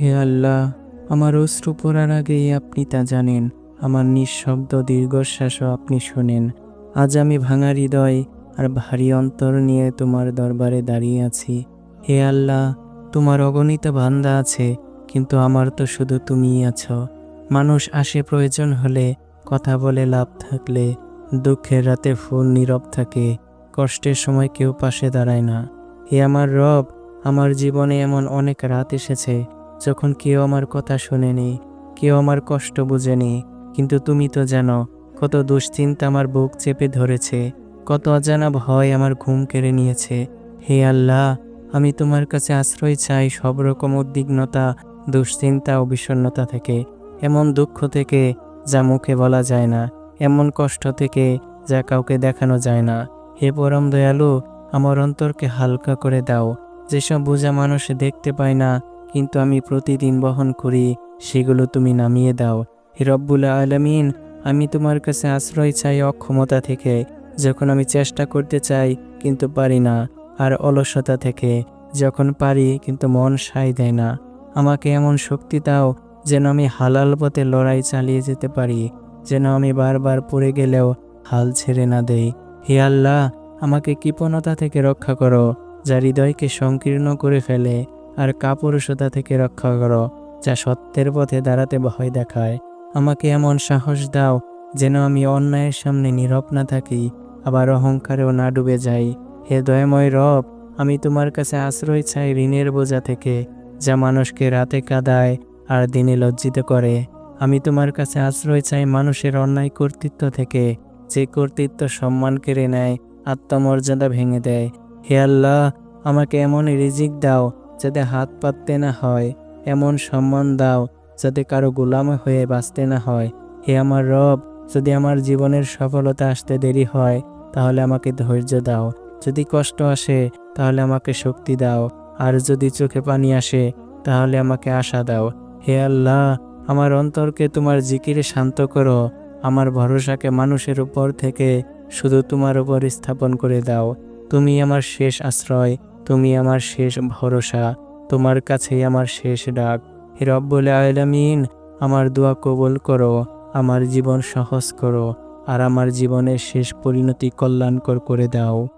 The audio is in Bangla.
হে আল্লাহ, আমার অশ্রু পড়ার আগেই আপনি তা জানেন, আমার নিঃশব্দ দীর্ঘশ্বাসও আপনি শোনেন। আজ আমি ভাঙা হৃদয় আর ভারী অন্তর নিয়ে তোমার দরবারে দাঁড়িয়ে আছি। হে আল্লাহ, তোমার অগণিত বান্দা আছে, কিন্তু আমার তো শুধু তুমিই আছো। মানুষ আসে প্রয়োজন হলে কথা বলে লাভ থাকলে, দুঃখের রাতে ফোন নীরব থাকে, কষ্টের সময় কেউ পাশে দাঁড়ায় না। হে আমার রব, আমার জীবনে এমন অনেক রাত এসেছে যখন কেউ আমার কথা শোনেনি, কেউ আমার কষ্ট বুঝেনি, কিন্তু তুমি তো জানো, কত দুশ্চিন্তা আমার বুক চেপে ধরেছে, কত অজানা ভয় আমার ঘুম কেড়ে নিয়েছে। হে আল্লাহ, আমি তোমার কাছে আশ্রয় চাই সব রকম উদ্বিগ্নতা, দুশ্চিন্তা ও বিষণ্ণতা থেকে, এমন দুঃখ থেকে যা মুখে বলা যায় না, এমন কষ্ট থেকে যা কাউকে দেখানো যায় না। হে পরম দয়ালু, আমার অন্তরকে হালকা করে দাও, যেসব বোঝা মানুষ দেখতে পায় না কিন্তু আমি প্রতিদিন বহন করি, সেগুলো তুমি নামিয়ে দাও। হে রব্বুল আলমিন, আমি তোমার কাছে আশ্রয় চাই অক্ষমতা থেকে, যখন আমি চেষ্টা করতে চাই কিন্তু পারি না, আর অলসতা থেকে, যখন পারি কিন্তু মন সায় দেয় না। আমাকে এমন শক্তি দাও, যেন আমি হালাল পথে লড়াই চালিয়ে যেতে পারি, যেন আমি বারবার পড়ে গেলেও হাল ছেড়ে না দেই। হে আল্লাহ, আমাকে কৃপণতা থেকে রক্ষা করো যা হৃদয়কে সংকীর্ণ করে ফেলে। আর কাপুরুষতা থেকে রক্ষা করো, যা সত্যের পথে দাঁড়াতে ভয় দেখায়। আমাকে এমন সাহস দাও, যেন আমি অন্যায়ের সামনে নীরব না থাকি, আবার অহংকারেও না ডুবে যাই। হে দয়াময় রব, আমি তোমার কাছে আশ্রয় চাই ঋণের বোঝা থেকে, যা মানুষকে রাতে কাঁদায় আর দিনে লজ্জিত করে। আমি তোমার কাছে আশ্রয় চাই মানুষের অন্যায় কর্তৃত্ব থেকে, যে কর্তৃত্ব সম্মান কেড়ে নেয়, আত্মমর্যাদা ভেঙে দেয়। হে আল্লাহ, আমাকে এমন রিজিক দাও যাতে হাত পাততে না হয়, এমন সম্মান দাও যাতে কারও গোলাম হয়ে বাঁচতে না হয়। হে আমার রব, যদি আমার জীবনের সফলতা আসতে দেরি হয়, তাহলে আমাকে ধৈর্য দাও। যদি কষ্ট আসে, তাহলে আমাকে শক্তি দাও। আর যদি চোখে পানি আসে, তাহলে আমাকে আশা দাও। হে আল্লাহ, আমার অন্তরকে তোমার জিকিরে শান্ত করো। আমার ভরসাকে মানুষের উপর থেকে শুধু তোমার উপর স্থাপন করে দাও। তুমি আমার শেষ আশ্রয়। তুমি আমার শেষ ভরসা, তোমার কাছেই আমার শেষ ডাক। হে রব্বুল আলামিন, আমার দোয়া কবল করো, আমার জীবন সহজ করো, আর আমার জীবনের শেষ পরিণতি কল্যাণকর করে দাও।